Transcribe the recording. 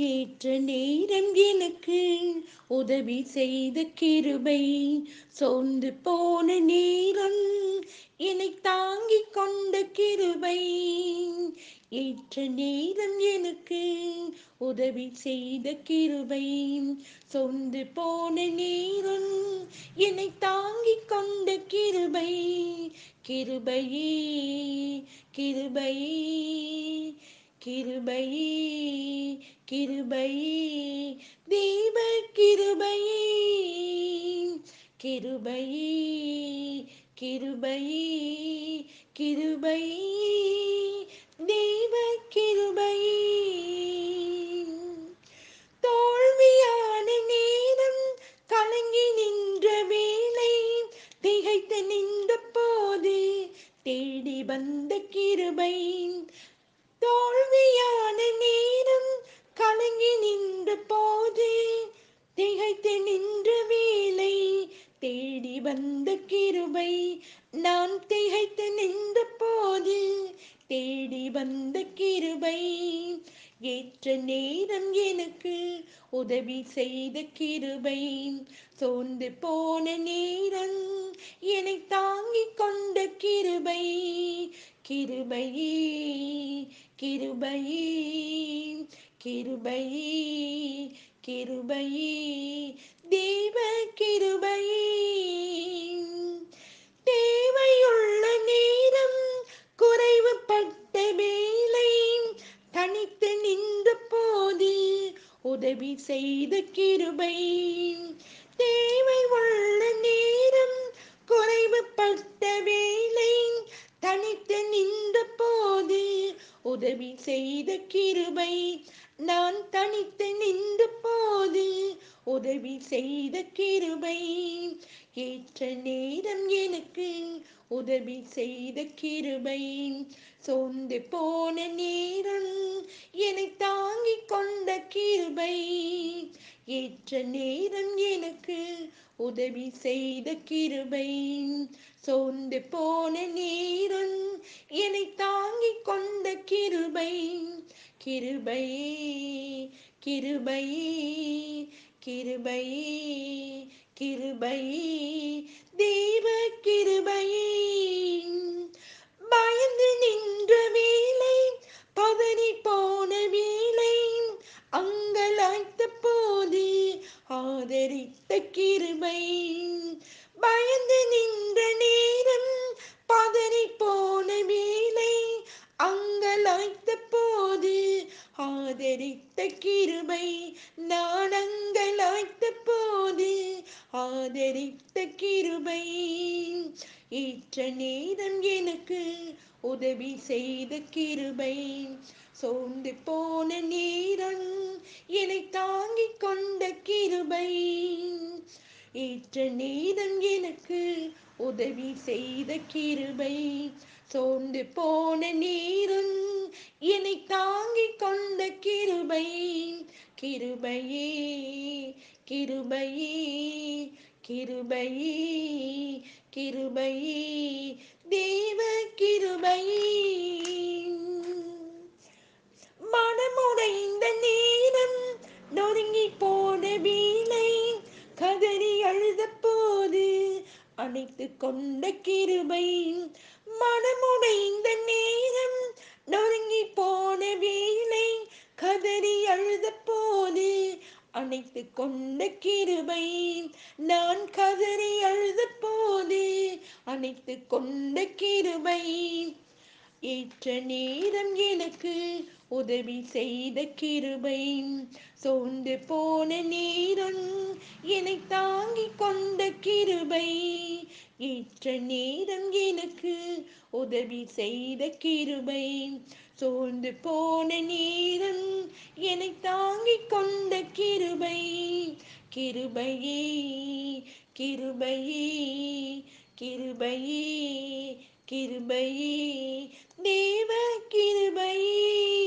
ஏற்ற நேரம் எனக்கு உதவி செய்த கிருபை. சோர்ந்து போன நேரம் என்னை தாங்கிக் கொண்ட கிருபை. ஏற்ற நேரம் எனக்கு உதவி செய்த கிருபை. சொந்து போன நேரம் என்னை தாங்கிக் கொண்ட கிருபை. கிருபையே கிருபையே கிருபையே கிருபையே தேவ கிருபையே கிருபையே கிருபையே கிருபையே தெய்வ கிருபையே. தோல்வியான நேரம் கலங்கி நின்ற வேளை திகைத்து நின்ற போது தேடி வந்த கிருபை. தோல்வியான நேரம் கலங்கி நின்ற போது திகைத்து நின்ற வேலை தேடி வந்த கிருபை. நான் திகைத்து நின்ற போது தேடி வந்த கிருபை. ஏற்ற நேரம் எனக்கு உதவி செய்த கிருபை. சோர்ந்து போன நேரம் என்னை தாங்கிக் கொண்ட கிருபை. கிருபையே கிருபையே கிருபையே கிருபையே தேவ கிருபையே தேவையுள்ள நேரம் குறைவுபட்ட வேலை தனித்து நின்ற போது உதவி செய்த கிருபை. தேவை உள்ள நேரம் குறைவுபட்ட வேலை தனித்து நின்ற போது உதவி செய்த கிருபை. நான் தனித்து நின்ற போது உதவி செய்த கிருபை. ஏற்ற நேரம் எனக்கு உதவி செய்த கிருபை. சோர்ந்து போன நேரம் என்னை தாங்கிக் கொண்ட கிருபை. ஏற்ற நேரம் உதவி செய்த கிருபை. சோர்ந்து போன நேரம் என்னை தாங்கி கொண்ட கிருபை. கிருபை கிருபை கிருபை கிருபை. தேவ கிருபை. கிருபை பயந்து நின்ற நேரம் பதறி போன வேலை அங்கலாய்த்த போது ஆதரித்த கிருபை நான் அங்கலாய்த்த போது ஆதரித்த கிருபை. ஏற்ற நேரம் எனக்கு உதவி செய்த கிருபை. சோர்ந்து போன நேரம் என்னை தாங்கிக் ஏற்ற நீதம் எனக்கு உதவி செய்த கிருபை. சோர்ந்து போன நீரும் என்னை தாங்கிக் கொண்ட கிருபை. கிருபையே கிருபையே கிருபையே கிருபையே. தேவ கிருபையே. அணைத்து கொண்ட கிருபை. மனமுடைந்த நேரம் நொறுங்கி போன வேலை கதறி அழுத போது அணைத்து கொண்ட கிருபை. நான் கதறி அழுத போது அணைத்து கொண்ட கிருபை. ஏற்ற நேரம் எனக்கு உதவி செய்த கிருபை. சோர்ந்து போன நேரம் என்னை தாங்கி கொண்ட கிருபை. ஏற்ற நேரம் எனக்கு உதவி செய்த கிருபை. சோர்ந்து போன நேரம் என்னை தாங்கி கொண்ட கிருபை. கிருபையே கிருபையே கிருபையே. கிருபையே தேவ கிருபையே